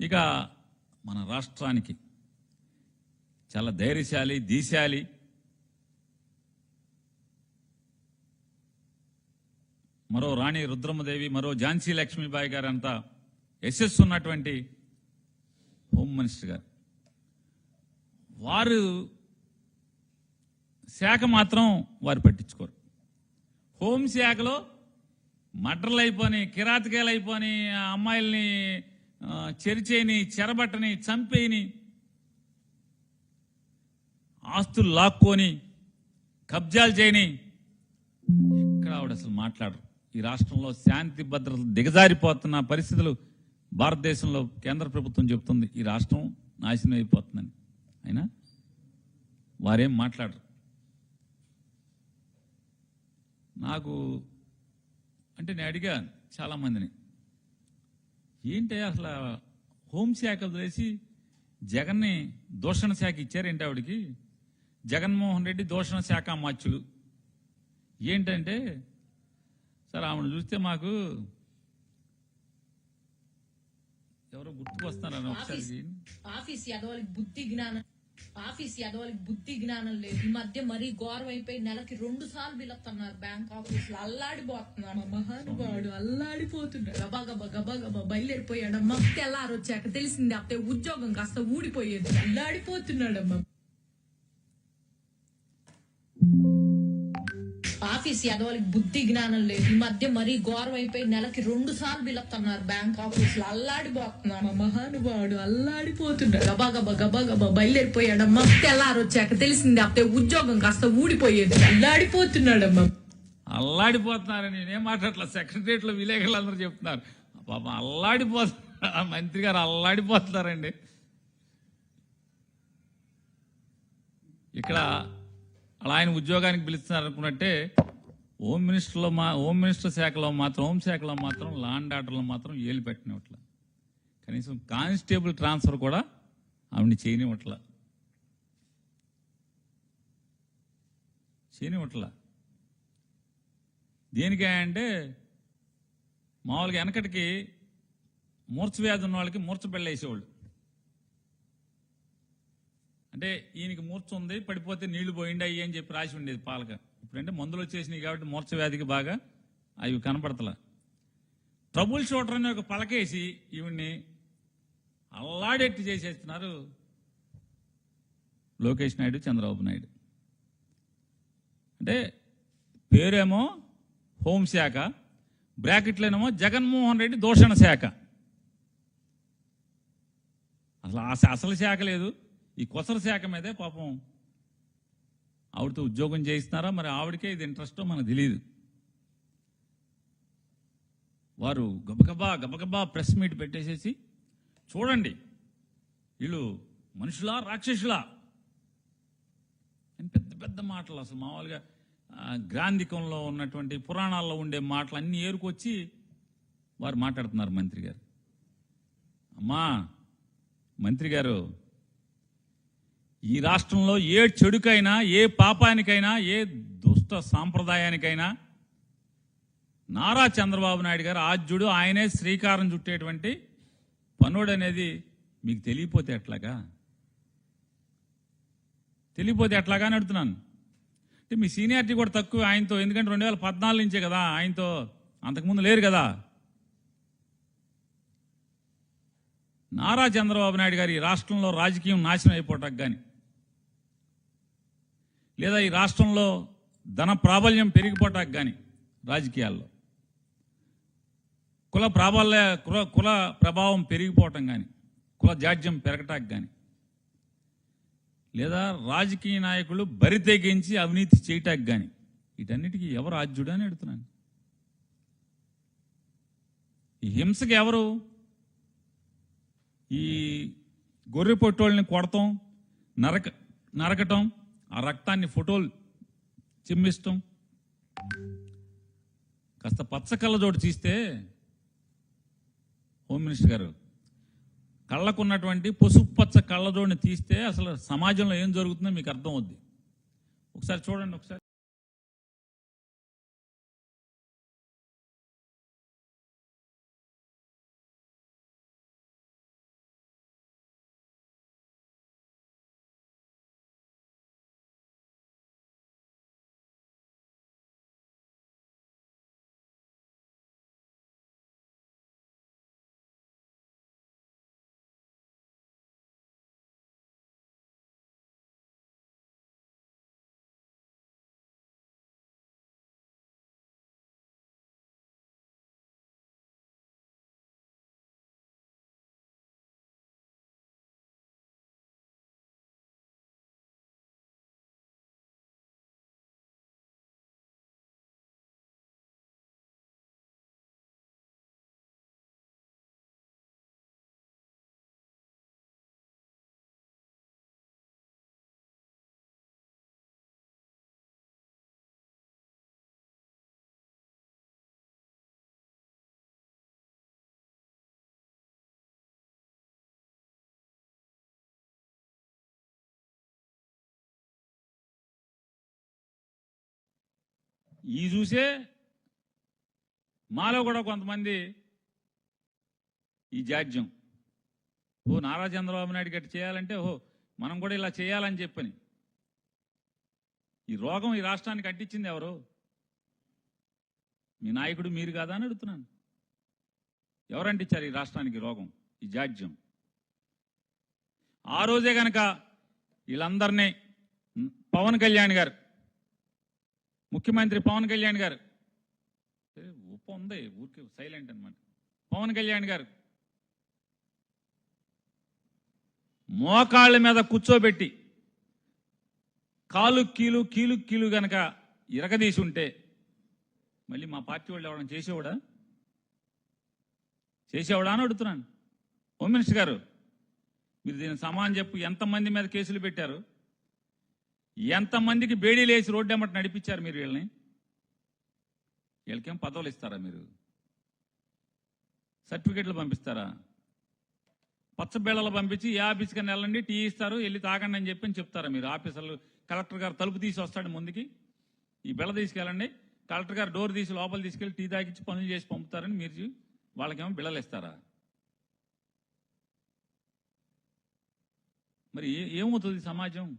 ఇక మన రాష్ట్రానికి చాలా ధైర్యశాలి దీశాలి. మరో రాణి రుద్రమదేవి మరో ఝాన్సీ లక్ష్మీబాయి గారు అంతా ఎస్ఎస్ ఉన్నటువంటి హోమ్ మినిస్టర్ గారు. వారు శాఖ మాత్రం వారు పట్టించుకోరు. హోం శాఖలో మర్డర్లు అయిపోని కిరాతకాయలు అయిపోని ఆ అమ్మాయిల్ని చెరిచేని చెరిచేయని చెరబట్టని చంపేయని ఆస్తులు లాక్కొని కబ్జాలు చేయని. ఇక్కడ ఆవిడ అసలు మాట్లాడరు. ఈ రాష్ట్రంలో శాంతి భద్రతలు దిగజారిపోతున్న పరిస్థితులు భారతదేశంలో కేంద్ర ప్రభుత్వం చెబుతుంది. ఈ రాష్ట్రం నాశనం అయిపోతుందని. అయినా? వారేం మాట్లాడరు. నాకు అంటే నేను అడిగాను చాలామందిని. ఏంటి అసలు హోంశాఖ వదిలేసి జగన్ని దూషణ శాఖ ఇచ్చారేంటి ఆవిడకి? జగన్మోహన్ రెడ్డి దూషణ శాఖ అమాత్యులు. ఏంటంటే సార్ ఆవిడ చూస్తే మాకు ఎవరో గుర్తుకొస్తున్నారని ఒకసారి బుద్ధి జ్ఞానం ఆఫీస్ ఎదవలకి బుద్ధి జ్ఞానం లేదు. ఈ మధ్య మరీ ఘోరం అయిపోయి నెలకి రెండు సార్లు పిలుస్తున్నారు బ్యాంక్ ఆఫీస్లో అల్లాడిపోతున్నాడు మహానుభావుడు అల్లాడిపోతున్నాడు. గబా గబా గబా గబా బయలుదేరిపోయాడమ్మా. తెల్లారు వచ్చాక తెలిసింది అప్పుడే ఉద్యోగం కాస్త ఊడిపోయేది. అల్లాడిపోతున్నాడమ్మా. ఆఫీస్ ఎదవలకి బుద్ధి జ్ఞానం లేదు. ఈ మధ్య మరీ ఘోరం అయిపోయి నెలకి రెండు సార్లు పిలుస్తున్నారు బ్యాంక్ ఆఫీస్లో అల్లాడిపోతున్నాడు మా మహానుభావుడు అల్లాడిపోతున్నాడు. గబా గబా గబా గబా బయలుదేరిపోయాడమ్మా. తెల్లారు వచ్చాక తెలిసింది అప్పుడే ఉద్యోగం కాస్త ఊడిపోయేది. అల్లాడిపోతున్నాడమ్మా. అల్లాడిపోతున్నారని నేనేం మాట్లాడట్లా సెక్రటరియట్లో విలేకరులు అందరూ చెప్తున్నారు. పాపం అల్లాడిపోతున్నారు. ఆ మంత్రి గారు అల్లాడిపోతున్నారండి. ఇక్కడ అలా ఆయన ఉద్యోగానికి పిలుస్తున్నారు అనుకున్నట్టే హోమ్ మినిస్టర్లో మా హోమ్ మినిస్టర్ శాఖలో మాత్రం హోంశాఖలో శాఖలో మాత్రం లాండ్ ఆర్డర్లో మాత్రం ఏలు పెట్టినట్ల కనీసం కానిస్టేబుల్ ట్రాన్స్ఫర్ కూడా ఆవిడ చేయనివ్వట్ల. చేయనివ్వట్ల. దేనికే అంటే మామూలుగా వెనకటికి మూర్చ వ్యాధి ఉన్న వాళ్ళకి మూర్చ బిళ్ళ వేసేవాళ్ళు. అంటే ఈయనకి మూర్చ ఉంది పడిపోతే నీళ్ళు పోయిండి అయ్యి అని చెప్పి రాసి ఉండేది పాలక. ఇప్పుడంటే మందులు వచ్చేసినాయి కాబట్టి మూర్ఛ వ్యాధికి బాగా అవి కనపడతలే. ట్రబుల్ షూటర్ అని ఒక పలకేసి ఈవిడ్ని అల్లాడెట్టి చేసేస్తున్నారు లోకేష్ నాయుడు చంద్రబాబు నాయుడు. అంటే పేరేమో హోంశాఖ బ్రాకెట్లోనేమో జగన్మోహన్ రెడ్డి దూషణ శాఖ. అసలు అసలు శాఖ లేదు. ఈ కొసర శాఖ మీదే పాపం ఆవిడతో ఉద్యోగం చేయిస్తున్నారా? మరి ఆవిడకే ఇది ఇంట్రెస్టో మనకు తెలియదు వారు గబగబా గబగబా ప్రెస్ మీట్ పెట్టేసేసి చూడండి వీళ్ళు మనుషులా రాక్షసులా? అని పెద్ద పెద్ద మాటలు అసలు మామూలుగా గ్రాంధికంలో ఉన్నటువంటి పురాణాల్లో ఉండే మాటలు అన్నీ ఏరుకొచ్చి వారు మాట్లాడుతున్నారు మంత్రి గారు. అమ్మా మంత్రి గారు ఈ రాష్ట్రంలో ఏ చెడుకైనా ఏ పాపానికైనా ఏ దుష్ట సాంప్రదాయానికైనా నారా చంద్రబాబు నాయుడు గారు ఆద్యుడు ఆయనే శ్రీకారం చుట్టేటువంటి పనుడు అనేది మీకు తెలియపోతే ఎట్లాగా? తెలియపోతే ఎట్లాగా అని అడుగుతున్నాను. అంటే మీ సీనియారిటీ కూడా తక్కువ ఆయనతో ఎందుకంటే రెండు వేల పద్నాలుగు నుంచే కదా ఆయనతో అంతకుముందు లేరు కదా. నారా చంద్రబాబు నాయుడు గారు ఈ రాష్ట్రంలో రాజకీయం నాశనం అయిపోవటానికి కానీ లేదా ఈ రాష్ట్రంలో ధన ప్రాబల్యం పెరిగిపోవటానికి కానీ రాజకీయాల్లో. కుల ప్రాబల్య కుల కుల ప్రభావం పెరిగిపోవటం కానీ కుల జాడ్యం పెరగటానికి కానీ లేదా రాజకీయ నాయకులు బరి తెగించి అవినీతి చేయటానికి కానీ వీటన్నిటికీ ఎవరు ఆద్యుడు అని అడుగుతున్నాను. ఈ హింసకి ఎవరు? ఈ గొర్రె పొట్టోళ్ళని కొడతాం నరక నరకటం ఆ రక్తాన్ని ఫోటోలు చిమ్మిస్తాం. కాస్త పచ్చ కళ్ళజోడు తీస్తే హోమ్ మినిస్టర్ గారు కళ్ళకున్నటువంటి పసుపు పచ్చ కళ్ళజోడిని తీస్తే అసలు సమాజంలో ఏం జరుగుతుందో మీకు అర్థం అవుద్ది. ఒకసారి చూడండి ఒకసారి ఈ చూసే మాలో కూడా కొంతమంది ఈ జాడ్యం ఓ నారా చంద్రబాబు నాయుడు గట్టి చేయాలంటే ఓహో మనం కూడా ఇలా చేయాలని చెప్పని. ఈ రోగం ఈ రాష్ట్రానికి అంటించింది ఎవరు? మీ నాయకుడు మీరు కాదా అని అడుగుతున్నాను. ఎవరు అంటించారు ఈ రాష్ట్రానికి రోగం ఈ జాడ్యం ఆ రోజే గనక వీళ్ళందరినీ పవన్ కళ్యాణ్ గారు ముఖ్యమంత్రి పవన్ కళ్యాణ్ గారు. ఏ, ఉప్పు ఉంది ఊరికే సైలెంట్ అనమాట పవన్ కళ్యాణ్ గారు. మోకాళ్ళ మీద కూర్చోబెట్టి కాలు కీలు కీలు కీలు గనక ఇరగదీసి ఉంటే మళ్ళీ మా పార్టీ వాళ్ళు ఎవరైనా చేసేవాడా? చేసేవాడా అని అడుగుతున్నాను. హోమ్ మినిస్టర్ గారు మీరు దీనికి సమానం చెప్పు ఎంతమంది మీద కేసులు పెట్టారు? ఎంతమందికి బేడీలు వేసి రోడ్డు ఎమ్మట నడిపించారు మీరు వీళ్ళని? వీళ్ళకేం పదవులు ఇస్తారా మీరు? సర్టిఫికెట్లు పంపిస్తారా? పచ్చబేళలు పంపించి ఏ ఆఫీస్కి వెళ్ళండి టీ ఇస్తారు వెళ్ళి తాగండి అని చెప్పి చెప్తారా మీరు? ఆఫీసర్లు కలెక్టర్ గారు తలుపు తీసి వస్తాడు ముందుకి. ఈ బెళ్ళ తీసుకెళ్ళండి కలెక్టర్ గారు డోర్ తీసి లోపల తీసుకెళ్ళి టీ తాగించి పనులు చేసి పంపుతారని మీరు వాళ్ళకేమో బిళ్ళలు ఇస్తారా? మరి ఏ- ఏమవుతుంది సమాజం?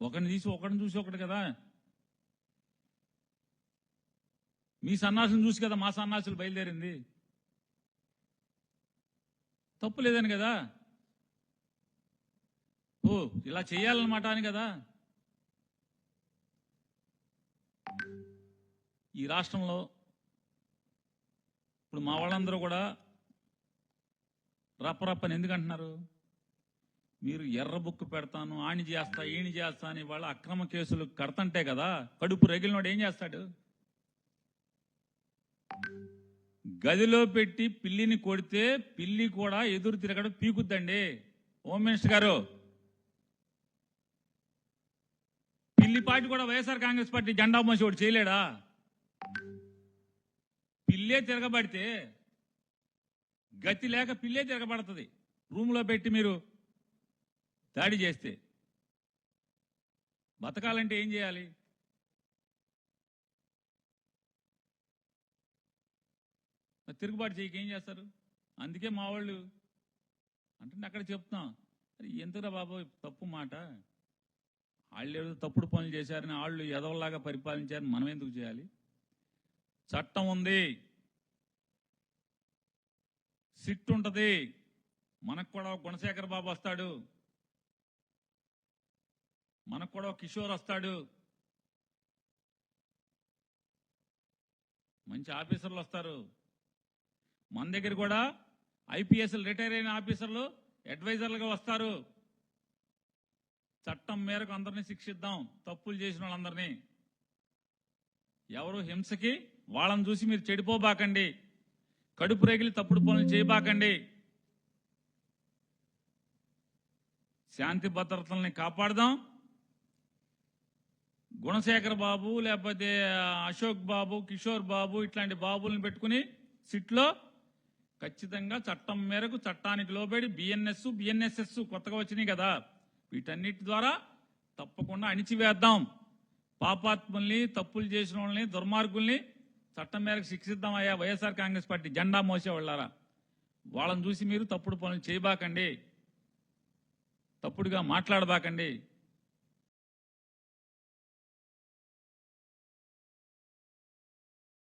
ఒకరిని తీసి ఒకరిని చూసి ఒకటి కదా. మీ సన్నాసులు చూసి కదా మా సన్నాసులు బయలుదేరింది. తప్పు లేదని కదా. ఓ ఇలా చేయాలన్నమాట అని కదా. ఈ రాష్ట్రంలో ఇప్పుడు మా వాళ్ళందరూ కూడా రప్పరప్పని రప్పని ఎందుకంటున్నారు? మీరు ఎర్ర బుక్ పెడతాను ఆని చేస్తా ఈని చేస్తా అని వాళ్ళ అక్రమ కేసులు కడతంటే కదా కడుపు రగిలినోడు ఏం చేస్తాడు? గదిలో పెట్టి పిల్లిని కొడితే పిల్లి కూడా ఎదురు తిరగడం పీకుద్దండి. హోమ్ మినిస్టర్ గారు పిల్లి పార్టీ కూడా వైఎస్ఆర్ కాంగ్రెస్ పార్టీ జెండా మోసి ఒకటి చేయలేడా? పిల్లే తిరగబడితే గతి లేక పిల్లే తిరగబడుతుంది. రూమ్లో పెట్టి మీరు దాడి చేస్తే బతకాలంటే ఏం చేయాలి? మరి తిరుగుబాటు చేయక ఏం చేస్తారు? అందుకే మా వాళ్ళు అంటే అక్కడ చెప్తాం ఎందుకురా బాబు తప్పు మాట? వాళ్ళు ఏదో తప్పుడు పనులు చేశారని వాళ్ళు ఎదవలాగా పరిపాలించారని మనం ఎందుకు చేయాలి? చట్టం ఉంది. సిట్ ఉంటుంది. మనకు కూడా గుణశేఖర్ బాబు వస్తాడు. మనకు కూడా కిషోర్ వస్తాడు. మంచి ఆఫీసర్లు వస్తారు. మన దగ్గర కూడా ఐపీఎస్లు రిటైర్ అయిన ఆఫీసర్లు అడ్వైజర్లుగా వస్తారు. చట్టం మేరకు అందరినీ శిక్షిద్దాం. తప్పులు చేసిన వాళ్ళందరినీ. ఎవరు హింసకి వాళ్ళని చూసి మీరు చెడిపోబాకండి. కడుపు రేగిలి తప్పుడు పనులు చేయబాకండి. శాంతి భద్రతల్ని కాపాడదాం. గుణశేఖర్ బాబు లేకపోతే అశోక్ బాబు కిషోర్ బాబు ఇట్లాంటి బాబుల్ని పెట్టుకుని సిట్లో ఖచ్చితంగా చట్టం మేరకు చట్టానికి లోబడి బిఎన్ఎస్ బిఎన్ఎస్ఎస్ కొత్తగా వచ్చినాయి కదా. వీటన్నిటి ద్వారా తప్పకుండా అణిచివేద్దాం. పాపాత్ముల్ని తప్పులు చేసిన వాళ్ళని దుర్మార్గుల్ని చట్టం మేరకు శిక్షిద్దామయ్యా వైఎస్ఆర్ కాంగ్రెస్ పార్టీ జెండా మోసేవాళ్ళారా? వాళ్ళని చూసి మీరు తప్పుడు పనులు చేయబాకండి. తప్పుడుగా మాట్లాడబాకండి.